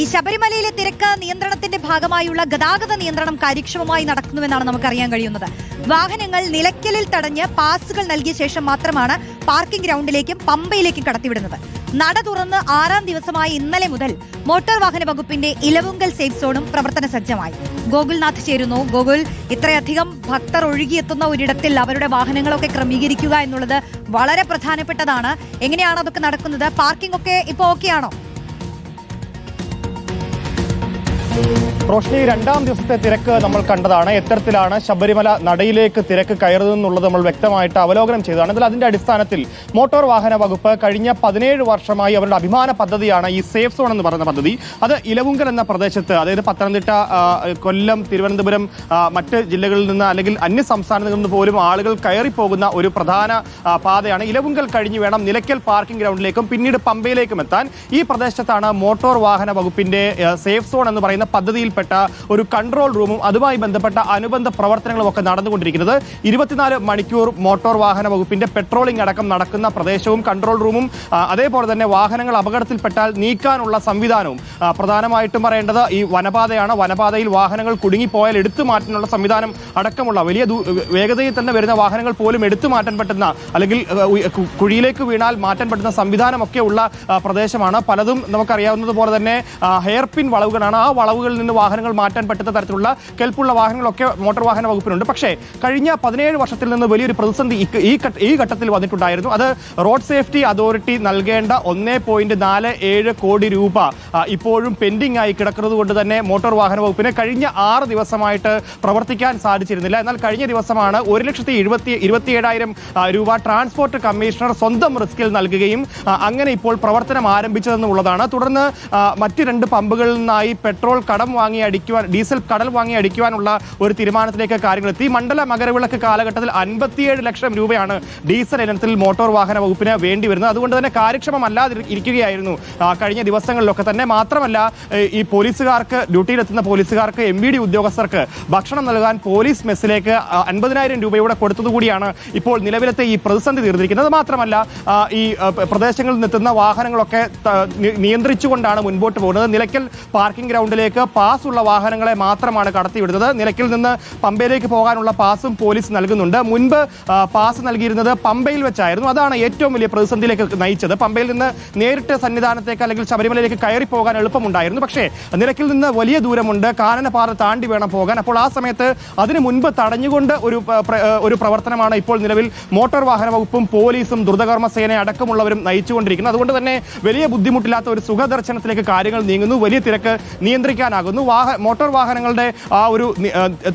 ഈ ശബരിമലയിലെ തിരക്ക് നിയന്ത്രണത്തിന്റെ ഭാഗമായുള്ള ഗതാഗത നിയന്ത്രണം കാര്യക്ഷമമായി നടക്കുന്നുവെന്നാണ് നമുക്കറിയാൻ കഴിയുന്നത്. വാഹനങ്ങൾ നിലയ്ക്കലിൽ തടഞ്ഞ് പാസുകൾ നൽകിയ ശേഷം മാത്രമാണ് പാർക്കിംഗ് ഗ്രൗണ്ടിലേക്കും പമ്പയിലേക്കും കടത്തിവിടുന്നത്. നട തുറന്ന് ആറാം ദിവസമായ ഇന്നലെ മുതൽ മോട്ടോർ വാഹന വകുപ്പിന്റെ ഇലവുങ്കൽ സേഫ് സോണും പ്രവർത്തന സജ്ജമായി. ഗോകുൽനാഥ് ചേരുന്നു. ഗോകുൽ ഇത്രയധികം ഭക്തർ ഒഴുകിയെത്തുന്ന ഒരിടത്തിൽ അവരുടെ വാഹനങ്ങളൊക്കെ ക്രമീകരിക്കുക എന്നുള്ളത് വളരെ പ്രധാനപ്പെട്ടതാണ്. എങ്ങനെയാണ് അതൊക്കെ നടക്കുന്നത്? പാർക്കിംഗ് ഒക്കെ ഇപ്പോൾ ഓക്കെയാണോ? Thank you. റോഷ്നി രണ്ടാം ദിവസത്തെ തിരക്ക് നമ്മൾ കണ്ടതാണ്. എത്തരത്തിലാണ് ശബരിമല നടയിലേക്ക് തിരക്ക് കയറുന്നതെന്നുള്ളത് നമ്മൾ വ്യക്തമായിട്ട് അവലോകനം ചെയ്തതാണ്. എന്നാൽ അതിന്റെ അടിസ്ഥാനത്തിൽ മോട്ടോർ വാഹന വകുപ്പ് കഴിഞ്ഞ പതിനേഴ് വർഷമായി അവരുടെ അഭിമാന പദ്ധതിയാണ് ഈ സേഫ് സോൺ എന്ന് പറയുന്ന പദ്ധതി. അത് ഇലവുങ്കൽ എന്ന പ്രദേശത്ത് അതായത് പത്തനംതിട്ട കൊല്ലം തിരുവനന്തപുരം മറ്റ് ജില്ലകളിൽ നിന്ന് അല്ലെങ്കിൽ അന്യ സംസ്ഥാനങ്ങളിൽ നിന്ന് പോലും ആളുകൾ കയറിപ്പോകുന്ന ഒരു പ്രധാന പാതയാണ്. ഇലവുങ്കൽ കഴിഞ്ഞ് വേണം നിലയ്ക്കൽ പാർക്കിംഗ് ഗ്രൗണ്ടിലേക്കും പിന്നീട് പമ്പയിലേക്കും എത്താൻ. ഈ പ്രദേശത്താണ് മോട്ടോർ വാഹന വകുപ്പിന്റെ സേഫ് സോൺ എന്ന് പറയുന്ന പദ്ധതിയിൽപ്പെട്ട ഒരു കൺട്രോൾ റൂമും അതുമായി ബന്ധപ്പെട്ട അനുബന്ധ പ്രവർത്തനങ്ങളും ഒക്കെ നടന്നുകൊണ്ടിരിക്കുന്നത്. ഇരുപത്തിനാല് മണിക്കൂർ മോട്ടോർ വാഹന വകുപ്പിന്റെ പെട്രോളിംഗ് അടക്കം നടക്കുന്ന പ്രദേശവും കൺട്രോൾ റൂമും അതേപോലെ തന്നെ വാഹനങ്ങൾ അപകടത്തിൽപ്പെട്ടാൽ നീക്കാനുള്ള സംവിധാനവും. പ്രധാനമായിട്ടും പറയേണ്ടത് ഈ വനപാതയാണ്. വനപാതയിൽ വാഹനങ്ങൾ കുടുങ്ങിപ്പോയാൽ എടുത്തു മാറ്റാനുള്ള സംവിധാനം അടക്കമുള്ള വലിയ വേഗതയിൽ തന്നെ വരുന്ന വാഹനങ്ങൾ പോലും എടുത്തു മാറ്റാൻ പറ്റുന്ന അല്ലെങ്കിൽ കുഴിയിലേക്ക് വീണാൽ മാറ്റാൻ പറ്റുന്ന സംവിധാനമൊക്കെ ഉള്ള പ്രദേശമാണ്. പലതും നമുക്കറിയാവുന്നത് പോലെ തന്നെ ഹെയർപിൻ വളവുകളാണ്. ആ വളവുകളിൽ നിന്ന് വാഹനങ്ങൾ മാറ്റാൻ പറ്റുന്ന തരത്തിലുള്ള കെൽപ്പുള്ള വാഹനങ്ങളൊക്കെ മോട്ടോർ വാഹന വകുപ്പിനുണ്ട്. പക്ഷേ കഴിഞ്ഞ പതിനേഴ് വർഷത്തിൽ നിന്ന് വലിയൊരു പ്രതിസന്ധി ഈ- ഈ ഘട്ടത്തിൽ വന്നിട്ടുണ്ടായിരുന്നു. അത് റോഡ് സേഫ്റ്റി അതോറിറ്റി നൽകേണ്ട ഒന്നേ പോയിന്റ് നാല് ഏഴ് കോടി രൂപ ഇപ്പോഴും പെൻഡിംഗ് ആയി കിടക്കുന്നത് കൊണ്ട് തന്നെ മോട്ടോർ വാഹന വകുപ്പിന് കഴിഞ്ഞ ആറ് ദിവസമായിട്ട് പ്രവർത്തിക്കാൻ സാധിച്ചിരുന്നില്ല. എന്നാൽ കഴിഞ്ഞ ദിവസമാണ് ഒരു ലക്ഷത്തി എഴുപത്തി ഇരുപത്തിയേഴായിരം രൂപ ട്രാൻസ്പോർട്ട് കമ്മീഷണർ സ്വന്തം റിസ്കിൽ നൽകുകയും അങ്ങനെ ഇപ്പോൾ പ്രവർത്തനം ആരംഭിച്ചതെന്നുള്ളതാണ്. തുടർന്ന് മറ്റ് രണ്ട് പമ്പുകളിൽ നിന്നായി പെട്രോൾ കടം വാങ്ങി അടിക്കുവാൻ ഡീസൽ കടൽ വാങ്ങി അടിക്കുവാനുള്ള ഒരു തീരുമാനത്തിലേക്ക് കാര്യങ്ങൾ എത്തി. മണ്ഡല മകരവിളക്ക് കാലഘട്ടത്തിൽ അൻപത്തിയേഴ് ലക്ഷം രൂപയാണ് ഡീസൽ ഇനത്തിൽ മോട്ടോർ വാഹന വകുപ്പിന് വേണ്ടി വരുന്നത്. അതുകൊണ്ട് തന്നെ കാര്യക്ഷമമല്ലാതെ ഇരിക്കുകയായിരുന്നു കഴിഞ്ഞ ദിവസങ്ങളിലൊക്കെ തന്നെ. മാത്രമല്ല ഈ പോലീസുകാർക്ക് ഡ്യൂട്ടിയിലെത്തുന്ന പോലീസുകാർക്ക് എം വി ഡി ഉദ്യോഗസ്ഥർക്ക് ഭക്ഷണം നൽകാൻ പോലീസ് മെസ്സിലേക്ക് അൻപതിനായിരം രൂപയുടെ കൊടുത്തതുകൂടിയാണ് ഇപ്പോൾ നിലവിലത്തെ ഈ പ്രതിസന്ധി തീർന്നിരിക്കുന്നത്. മാത്രമല്ല ഈ പ്രദേശങ്ങളിൽ നിന്നെത്തുന്ന വാഹനങ്ങളൊക്കെ നിയന്ത്രിച്ചുകൊണ്ടാണ് മുൻപോട്ട് പോകുന്നത്. നിലയ്ക്കൽ പാർക്കിംഗ് ഗ്രൗണ്ടിലേക്ക് പാസ് ഉള്ള വാഹനങ്ങളെ മാത്രമാണ് കടത്തിവിടുന്നത്. നിലയ്ക്കിൽ നിന്ന് പമ്പയിലേക്ക് പോകാനുള്ള പാസും പോലീസ് നൽകുന്നുണ്ട്. മുൻപ് പാസ് നൽകിയിരുന്നത് പമ്പയിൽ വെച്ചായിരുന്നു. അതാണ് ഏറ്റവും വലിയ പ്രതിസന്ധിയിലേക്ക് നയിച്ചത്. പമ്പയിൽ നിന്ന് നേരിട്ട് സന്നിധാനത്തേക്ക് അല്ലെങ്കിൽ ശബരിമലയിലേക്ക് കയറി പോകാൻ എളുപ്പമുണ്ടായിരുന്നു. പക്ഷേ നിലയ്ക്കിൽ നിന്ന് വലിയ ദൂരമുണ്ട്. കാനനപാത താണ്ടി വേണം പോകാൻ. അപ്പോൾ ആ സമയത്ത് അതിനു മുൻപ് തടഞ്ഞുകൊണ്ട് ഒരു ഒരു പ്രവർത്തനമാണ് ഇപ്പോൾ നിലവിൽ മോട്ടോർ വാഹന വകുപ്പും പോലീസും ദ്രുതകർമ്മ സേന അടക്കമുള്ളവരും നയിച്ചുകൊണ്ടിരിക്കുന്നത്. അതുകൊണ്ട് തന്നെ വലിയ ബുദ്ധിമുട്ടില്ലാത്ത ഒരു സുഖദർശനത്തിലേക്ക് കാര്യങ്ങൾ നീങ്ങുന്നു. വലിയ തിരക്ക് നിയന്ത്രിക്കാനാകുന്നു. വാഹ മോട്ടോർ വാഹനങ്ങളുടെ ആ ഒരു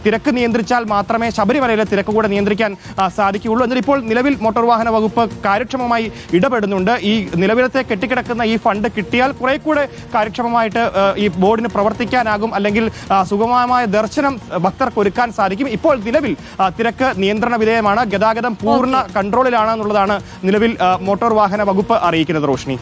തിരക്ക് നിയന്ത്രിച്ചാൽ മാത്രമേ ശബരിമലയിലെ തിരക്ക് കൂടെ നിയന്ത്രിക്കാൻ സാധിക്കുകയുള്ളൂ. എന്നാൽ ഇപ്പോൾ നിലവിൽ മോട്ടോർ വാഹന വകുപ്പ് കാര്യക്ഷമമായി ഇടപെടുന്നുണ്ട്. ഈ നിലവിലത്തെ കെട്ടിക്കിടക്കുന്ന ഈ ഫണ്ട് കിട്ടിയാൽ കുറെ കൂടെ കാര്യക്ഷമമായിട്ട് ഈ ബോർഡിന് പ്രവർത്തിക്കാനാകും. അല്ലെങ്കിൽ സുഗമമായ ദർശനം ഭക്തർക്ക് ഒരുക്കാൻ സാധിക്കും. ഇപ്പോൾ നിലവിൽ തിരക്ക് നിയന്ത്രണ വിധേയമാണ്. ഗതാഗതം പൂർണ കൺട്രോളിലാണ് എന്നുള്ളതാണ് നിലവിൽ മോട്ടോർ വാഹന വകുപ്പ് അറിയിക്കുന്നത് റോഷ്നി.